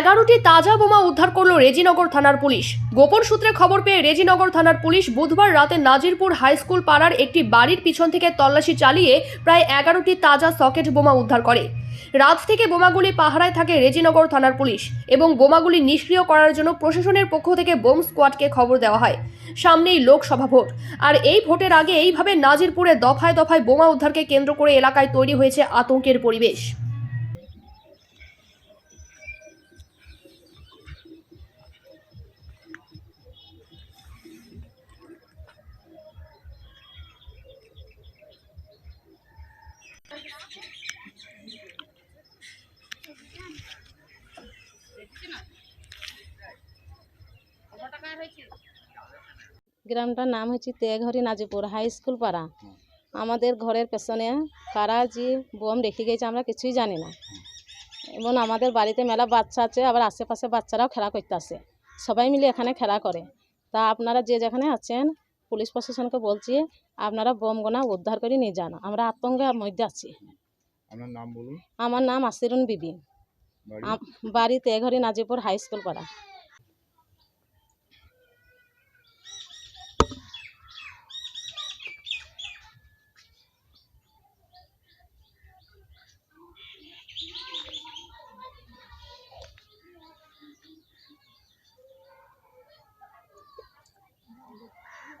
এগারোটি তাজা বোমা উদ্ধার করল রেজিনগর থানার পুলিশ। গোপন সূত্রে খবর পেয়ে রেজিনগর থানার পুলিশ বুধবার রাতে নাজিরপুর হাই স্কুল পাড়ার একটি বাড়ির পিছন থেকে তল্লাশি চালিয়ে প্রায় এগারোটি তাজা সকেট বোমা উদ্ধার করে। রাত থেকে বোমাগুলি পাহারায় থাকে রেজিনগর থানার পুলিশ এবং বোমাগুলি নিষ্ক্রিয় করার জন্য প্রশাসনের পক্ষ থেকে বোম স্কোয়াডকে খবর দেওয়া হয়। সামনেই লোকসভা ভোট। আর এই ভোটের আগে এইভাবে নাজিরপুরে দফায় দফায় বোমা উদ্ধারকে কেন্দ্র করে এলাকায় তৈরি হয়েছে আতঙ্কের পরিবেশ। গ্রামটার নাম হচ্ছে তেঘরি নাজিপুর হাই স্কুল পাড়া। আমাদের ঘরের পেছনে কারা যে বোম রেখে গেছে আমরা কিছুই জানি না। এবং আমাদের বাড়িতে মেলা বাচ্চা আছে, আবার আশেপাশে বাচ্চারাও খেলা করতে আসে সবাই মিলে এখানে খেলা করে। তা আপনারা যে যেখানে আছেন পুলিশ প্রশাসনকে বলছি আপনারা বোম গোনা উদ্ধার করে নিয়ে যান আমরা আতঙ্কের মধ্যে আছি। আপনার নাম বলুন। আমার নাম আসিরুন বিবি। বাড়ি তেঘরি নাজিপুর হাই স্কুল পাড়া।